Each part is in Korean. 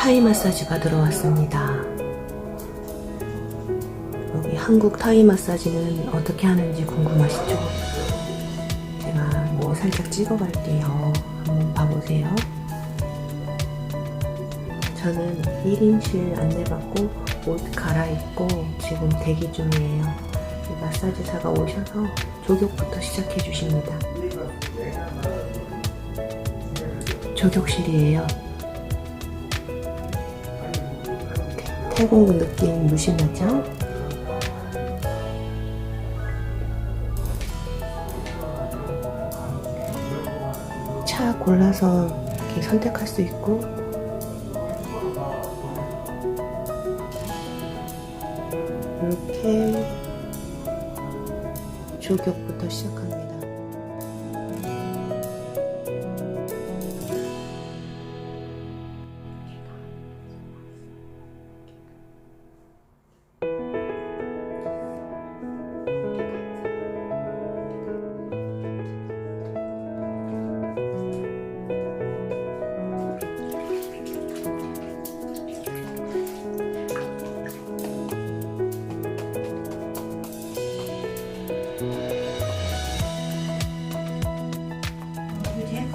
타이 마사지 받으러 왔습니다. 여기 한국 타이 마사지는 어떻게 하는지 궁금하시죠? 제가 뭐 살짝 찍어갈게요. 한번 봐보세요. 저는 1인실 안내받고 옷 갈아입고 지금 대기 중이에요. 이 마사지사가 오셔서 조격부터 시작해 주십니다. 조격실이에요. 태국 느낌 무심하죠? 차 골라서 이렇게 선택할 수 있고 이렇게 조격부터 시작합니다.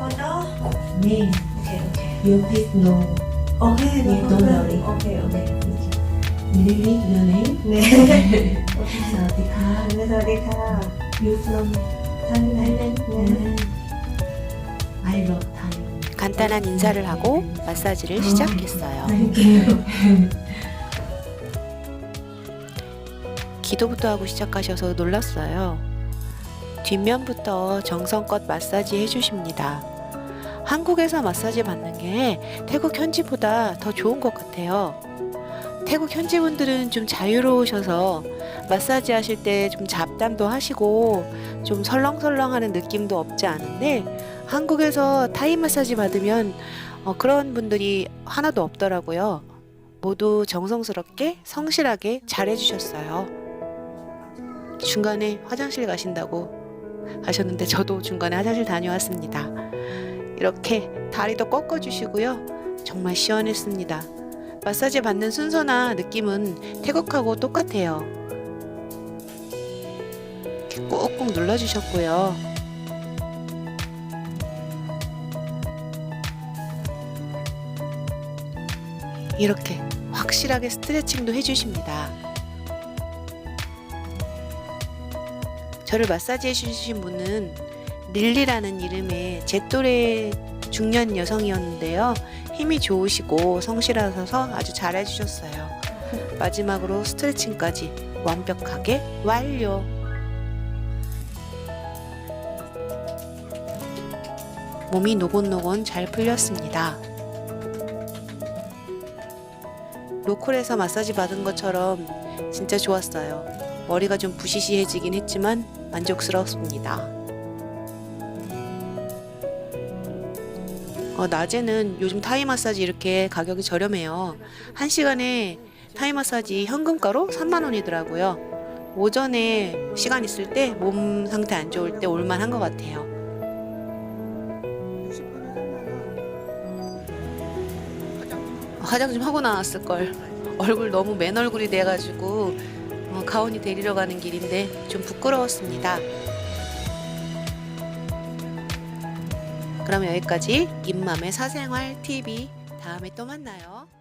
번 더? 네. 오케이, 오케이. You please know. 네, 네. Don't worry. 오케이, 오케이. Really? Your name? 네. 사디카. 네, 사디카. You from Thailand? 네. I love Thailand. 간단한 인사를 하고 마사지를 시작했어요. 기도부터 하고 시작하셔서 놀랐어요. 뒷면부터 정성껏 마사지 해주십니다. 한국에서 마사지 받는 게 태국 현지보다 더 좋은 것 같아요. 태국 현지 분들은 좀 자유로우셔서 마사지 하실 때 좀 잡담도 하시고 좀 설렁설렁하는 느낌도 없지 않은데 한국에서 타이 마사지 받으면 어, 그런 분들이 하나도 없더라고요. 모두 정성스럽게 성실하게 잘해주셨어요. 중간에 화장실 가신다고 하셨는데 저도 중간에 화장실 다녀왔습니다. 이렇게 다리도 꺾어주시고요. 정말 시원했습니다. 마사지 받는 순서나 느낌은 태국하고 똑같아요. 꾹꾹 눌러주셨고요. 이렇게 확실하게 스트레칭도 해주십니다. 저를 마사지 해주신 분은 릴리라는 이름의 제 또래 중년 여성이었는데요. 힘이 좋으시고 성실하셔서 아주 잘해주셨어요. 마지막으로 스트레칭까지 완벽하게 완료. 몸이 노곤노곤 잘 풀렸습니다. 로컬에서 마사지 받은 것처럼 진짜 좋았어요. 머리가 좀 부시시해지긴 했지만 만족스럽습니다. 어, 낮에는 요즘 타이 마사지 이렇게 가격이 저렴해요. 한 시간에 타이 마사지 현금가로 3만 원이더라고요. 오전에 시간 있을 때 몸 상태 안 좋을 때 올만한 것 같아요. 화장 좀 하고 나왔을 걸. 얼굴 너무 맨 얼굴이 돼가지고 어, 가온이 데리러 가는 길인데 좀 부끄러웠습니다. 그럼 여기까지 입맘의 사생활 TV 다음에 또 만나요.